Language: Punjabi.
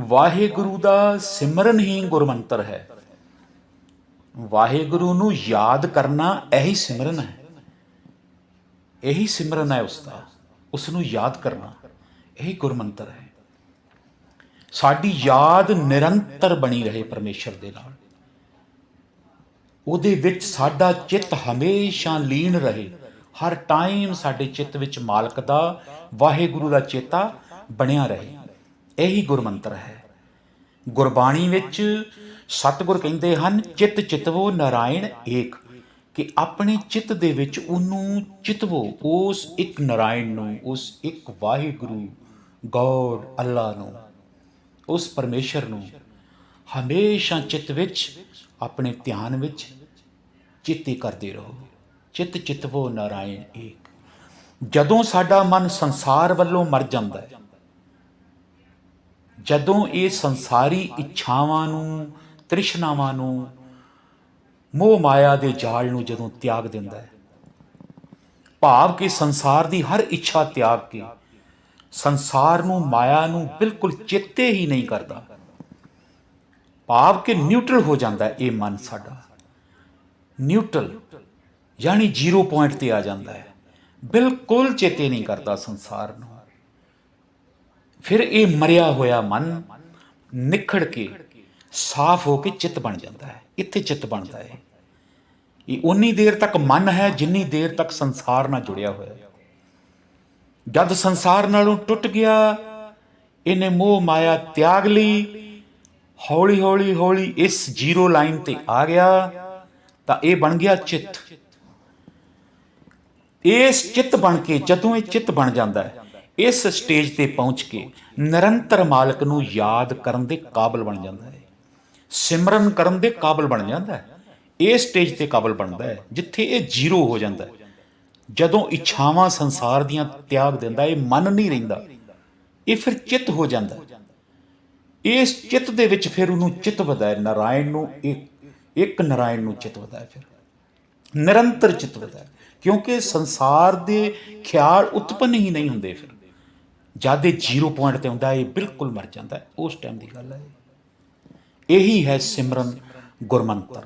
ਵਾਹਿਗੁਰੂ ਦਾ ਸਿਮਰਨ ਹੀ ਗੁਰਮੰਤਰ ਹੈ। ਵਾਹਿਗੁਰੂ ਨੂੰ ਯਾਦ ਕਰਨਾ ਇਹੀ ਸਿਮਰਨ ਹੈ। ਇਹੀ ਸਿਮਰਨ ਹੈ ਉਸ ਦਾ ਉਸ ਨੂੰ ਯਾਦ ਕਰਨਾ ਇਹੀ ਗੁਰਮੰਤਰ ਹੈ। ਸਾਡੀ ਯਾਦ ਨਿਰੰਤਰ ਬਣੀ ਰਹੇ ਪਰਮੇਸ਼ਰ ਦੇ ਨਾਲ। ਉਹਦੇ ਵਿੱਚ ਸਾਡਾ ਚਿੱਤ ਹਮੇਸ਼ਾ ਲੀਨ ਰਹੇ। ਹਰ ਟਾਈਮ ਸਾਡੇ ਚਿੱਤ ਵਿੱਚ ਮਾਲਕ ਦਾ, ਵਾਹਿਗੁਰੂ ਦਾ ਚੇਤਾ ਬਣਿਆ ਰਹੇ। ਇਹੀ ਗੁਰਮੰਤਰ ਹੈ। ਗੁਰਬਾਣੀ ਵਿੱਚ ਸਤਿਗੁਰ ਕਹਿੰਦੇ ਹਨ, ਚਿੱਤ ਚਿਤਵੋ ਨਾਰਾਇਣ ਏਕ ਕਿ ਆਪਣੇ ਚਿੱਤ ਦੇ ਵਿੱਚ ਉਹਨੂੰ ਚਿਤਵੋ, ਉਸ ਇੱਕ ਨਾਰਾਇਣ ਨੂੰ, ਉਸ ਇੱਕ ਵਾਹਿਗੁਰੂ ਗੋਡ ਅੱਲਾ ਨੂੰ, ਉਸ ਪਰਮੇਸ਼ਰ ਨੂੰ, ਹਮੇਸ਼ਾ ਚਿੱਤ ਵਿੱਚ, ਆਪਣੇ ਧਿਆਨ ਵਿੱਚ ਚਿੱਤੇ ਕਰਦੇ ਰਹੋ। ਚਿੱਤ ਚਿਤਵੋ ਨਾਰਾਇਣ ਏਕ। ਜਦੋਂ ਸਾਡਾ ਮਨ ਸੰਸਾਰ ਵੱਲੋਂ ਮਰ ਜਾਂਦਾ ਹੈ ਜਦੋਂ ਇਹ ਸੰਸਾਰੀ ਇੱਛਾਵਾਂ ਨੂੰ, ਤ੍ਰਿਸ਼ਨਾਵਾਂ ਨੂੰ, ਮੋਹ ਮਾਇਆ ਦੇ ਜਾਲ ਨੂੰ ਜਦੋਂ ਤਿਆਗ ਦਿੰਦਾ ਹੈ, ਭਾਵ ਕਿ ਸੰਸਾਰ ਦੀ ਹਰ ਇੱਛਾ ਤਿਆਗ ਕੇ ਸੰਸਾਰ ਨੂੰ, ਮਾਇਆ ਨੂੰ ਬਿਲਕੁਲ ਚਿੱਤੇ ਹੀ ਨਹੀਂ ਕਰਦਾ। ਭਾਵ ਕਿ ਨਿਊਟਰਲ ਹੋ ਜਾਂਦਾ ਇਹ ਮਨ ਸਾਡਾ। ਨਿਊਟਰਲ ਯਾਨੀ ਜ਼ੀਰੋ ਪੁਆਇੰਟ ਤੇ ਆ ਜਾਂਦਾ ਹੈ। ਬਿਲਕੁਲ ਚੇਤੇ ਨਹੀਂ ਕਰਦਾ ਸੰਸਾਰ ਨੂੰ। ਫਿਰ ਇਹ ਮਰਿਆ ਹੋਇਆ ਮਨ ਨਿਖੜ ਕੇ ਸਾਫ਼ ਹੋ ਕੇ ਚਿੱਤ ਬਣ ਜਾਂਦਾ ਹੈ, ਇੱਥੇ ਚਿੱਤ ਬਣਦਾ ਹੈ। ਇਹ ਉਨੀ ਦੇਰ ਤੱਕ ਮਨ ਹੈ ਜਿੰਨੀ ਦੇਰ ਤੱਕ ਸੰਸਾਰ ਨਾਲ ਜੁੜਿਆ ਹੋਇਆ ਹੈ। ਜਦ ਸੰਸਾਰ ਨਾਲੋਂ ਟੁੱਟ ਗਿਆ, ਇਹਨੇ ਮੋਹ ਮਾਇਆ ਤਿਆਗ ਲਈ ਹੌਲੀ ਹੌਲੀ ਹੌਲੀ ਇਸ ਜ਼ੀਰੋ ਲਾਈਨ ਤੇ ਆ ਗਿਆ, ਤਾਂ ਇਹ ਬਣ ਗਿਆ ਚਿੱਤ। ਇਸ ਚਿੱਤ ਬਣ ਕੇ, ਜਦੋਂ ਇਹ ਚਿੱਤ ਬਣ ਜਾਂਦਾ ਹੈ ਇਸ ਸਟੇਜ ਤੇ ਪਹੁੰਚ ਕੇ ਨਿਰੰਤਰ ਮਾਲਕ ਨੂੰ ਯਾਦ ਕਰਨ ਦੇ ਕਾਬਿਲ ਬਣ ਜਾਂਦਾ ਹੈ। ਸਿਮਰਨ ਕਰਨ ਦੇ ਕਾਬਿਲ ਬਣ ਜਾਂਦਾ ਹੈ। ਇਹ ਸਟੇਜ ਤੇ ਕਾਬਿਲ ਬਣਦਾ ਹੈ, ਜਿੱਥੇ ਇਹ ਜ਼ੀਰੋ ਹੋ ਜਾਂਦਾ ਹੈ। ਜਦੋਂ ਇੱਛਾਵਾਂ ਸੰਸਾਰ ਦੀਆਂ ਤਿਆਗ ਦਿੰਦਾ, ਇਹ ਮਨ ਨਹੀਂ ਰਹਿੰਦਾ, ਇਹ ਫਿਰ ਚਿੱਤ ਹੋ ਜਾਂਦਾ ਇਸ ਚਿੱਤ ਦੇ ਵਿੱਚ ਫਿਰ ਉਹਨੂੰ ਚਿੱਤ ਵਧਾਏ, ਨਾਰਾਇਣ ਨੂੰ ਇੱਕ ਇੱਕ ਨਾਰਾਇਣ ਨੂੰ ਚਿੱਤ ਵਦਾ ਫਿਰ। ਨਿਰੰਤਰ ਚਿੱਤ ਵਦਾ ਕਿਉਂਕਿ ਸੰਸਾਰ ਦੇ ਖਿਆਲ ਉਤਪੰਨ ਹੀ ਨਹੀਂ ਹੁੰਦੇ ਫਿਰ। ਜਦ ਇਹ ਜ਼ੀਰੋ ਪੁਆਇੰਟ ਤੇ ਹੁੰਦਾ, ਇਹ ਬਿਲਕੁਲ ਮਰ ਜਾਂਦਾ ਉਸ ਟਾਈਮ ਦੀ ਗੱਲ ਹੈ। ਇਹੀ ਹੈ ਸਿਮਰਨ ਗੁਰਮੰਤਰ।